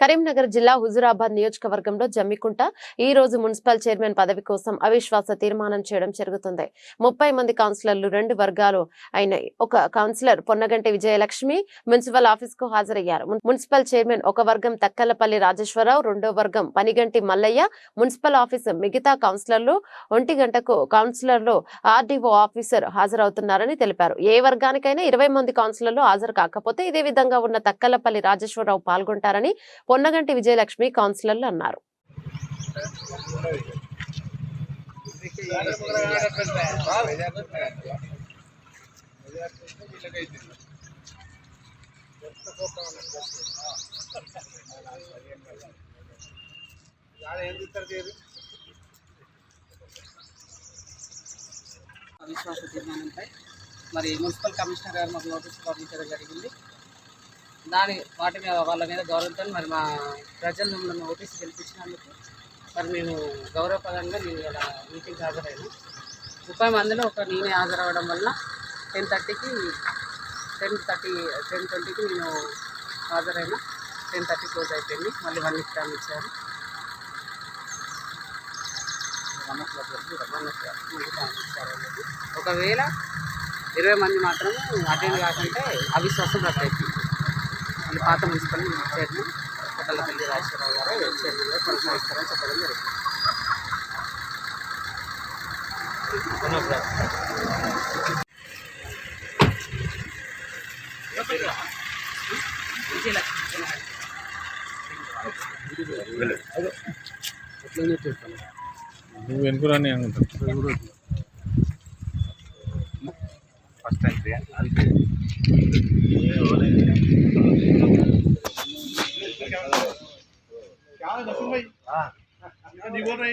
కరీంనగర్ జిల్లా హుజురాబాద్ నియోజకవర్గంలో జమ్మికుంట ఈ రోజు మున్సిపల్ చైర్మన్ పదవి కోసం అవిశ్వాస తీర్మానం చేయడం జరుగుతుంది. ముప్పై మంది కౌన్సిలర్లు రెండు వర్గాలు అయినాయి ఒక కౌన్సిలర్ పొన్నగంటి విజయలక్ష్మి మున్సిపల్ ఆఫీస్కు హాజరయ్యారు మున్సిపల్ చైర్మన్ ఒక వర్గం తక్కలపల్లి రాజేశ్వరరావు రెండో వర్గం పనిగంటి మల్లయ్య. మున్సిపల్ ఆఫీస్ మిగతా కౌన్సిలర్లు ఒంటి గంటకు కౌన్సిలర్లు ఆర్డీఓ ఆఫీసర్ హాజరవుతున్నారని తెలిపారు. ఏ వర్గానికైనా ఇరవై మంది కౌన్సిలర్లు హాజరు కాకపోతే ఇదే విధంగా ఉన్న తక్కలపల్లి రాజేశ్వరరావు పాల్గొంటారని పొన్నగంటి విజయలక్ష్మి కౌన్సిలర్లు అన్నారు. అవిశ్వాస తీర్మానంపై మరి మున్సిపల్ కమిషనర్ గారు మాకు నోటీస్ పంపించడం జరిగింది. దాని వాటి మీద వాళ్ళ మీద గౌరవంతో మరి మా ప్రజలు మమ్మల్ని ఓటీసీ గెలిపించినందుకు మరి మేము గౌరవపరంగా నేను ఇలా మీటింగ్ హాజరైనా. ముప్పై మందిలో ఒక నేనే హాజరవడం వల్ల టెన్ థర్టీకి టెన్ థర్టీ టెన్ ట్వంటీకి నేను హాజరైనా. టెన్ థర్టీ క్లోజ్ అయిపోయింది. మళ్ళీ వన్ వీక్ టైం ఇచ్చారు. మళ్ళీ ఒకవేళ ఇరవై మంది మాత్రం అటెండ్ కాకుంటే అవిశ్వాసం రద్దు అవుతుంది మళ్ళీ పాత మున్సిపల్ చైర్మన్ కొట్టలపల్లి రాజేశ్వరరావు గారు చైర్మన్గా కొనసాగిస్తారని చెప్పడం జరిగింది. నువ్వు వెనుకురాని అనుకుంటా ఫస్ట్ టైం আমি দর্শন ভাই হ্যাঁ। জীবনে